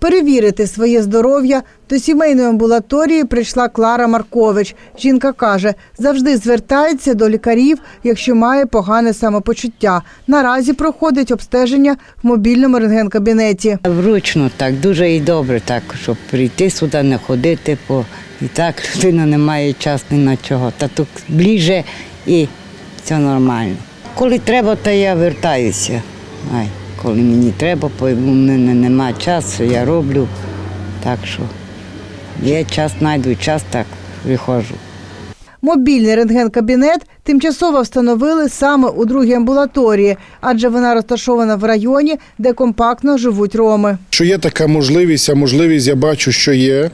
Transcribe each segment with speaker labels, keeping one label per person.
Speaker 1: Перевірити своє здоров'я до сімейної амбулаторії прийшла Клара Маркович. Жінка каже, завжди звертається до лікарів, якщо має погане самопочуття. Наразі проходить обстеження в мобільному рентген-кабінеті.
Speaker 2: Вручно так, дуже і добре, так, щоб прийти сюди, не ходити, бо і так людина не має часу ні на чого. Та тут ближче і все нормально. Коли треба, то я вертаюся. Ай, коли мені треба, бо в мене немає часу, я роблю. Так що є час, знайду час, так виходжу.
Speaker 1: Мобільний рентген-кабінет тимчасово встановили саме у другій амбулаторії, адже вона розташована в районі, де компактно живуть роми.
Speaker 3: Що є така можливість, а можливість я бачу, що є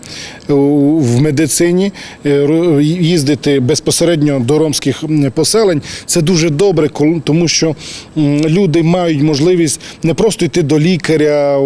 Speaker 3: в медицині е, їздити безпосередньо до ромських поселень. Це дуже добре, тому що люди мають можливість не просто йти до лікаря,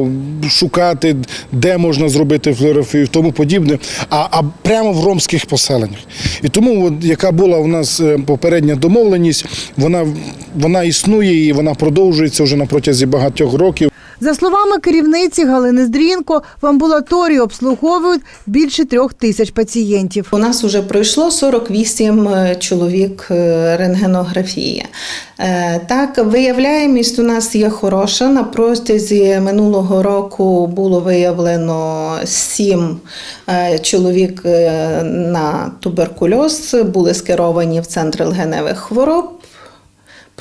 Speaker 3: шукати, де можна зробити флюорографію і тому подібне, а, а прямо в ромських поселеннях. І тому, от, яка була у нас е, попередня домовленість, вона, вона існує і вона продовжується вже на протязі багатьох років.
Speaker 1: За словами керівниці Галини Здрінко, в амбулаторії обслуговують більше трьох тисяч пацієнтів.
Speaker 4: У нас вже пройшло 48 чоловік е, рентгенографії. Е, Так, виявляємість у нас є хороша. На протязі минулого року було виявлено 7 чоловік е, на туберкульоз, були скеровані в центр легеневих хвороб.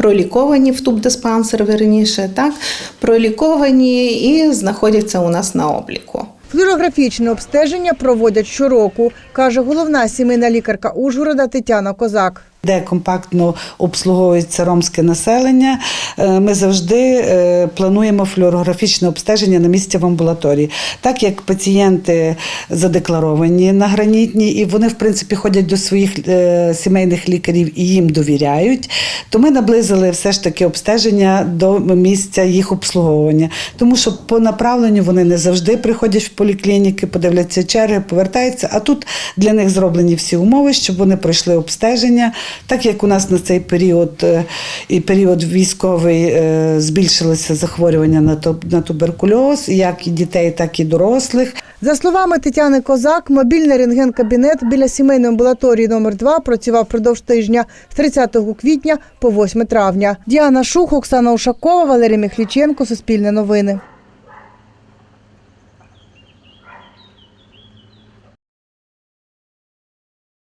Speaker 4: Проліковані в тубдиспансер, верніше, так, проліковані і знаходяться у нас на обліку.
Speaker 1: Флюорографічне обстеження проводять щороку, каже головна сімейна лікарка Ужгорода Тетяна Козак.
Speaker 5: де компактно обслуговується ромське населення. е, Ми завжди е, плануємо флюорографічне обстеження на місці в амбулаторії. Так як пацієнти задекларовані на гранітні, і вони, в принципі, ходять до своїх е, сімейних лікарів і їм довіряють, то ми наблизили все ж таки обстеження до місця їх обслуговування. Тому що по направленню вони не завжди приходять в поліклініки, подивляться черги, повертаються. А тут для них зроблені всі умови, щоб вони пройшли обстеження. Так як у нас на цей період е, і період військовий е, збільшилося захворювання на туберкульоз, як і дітей, так і дорослих.
Speaker 1: За словами Тетяни Козак, мобільний рентген-кабінет біля сімейної амбулаторії номер 2 працював впродовж тижня з 30 квітня по 8 травня. Діана Шух, Оксана Ушакова, Валерій Михліченко, Суспільне новини.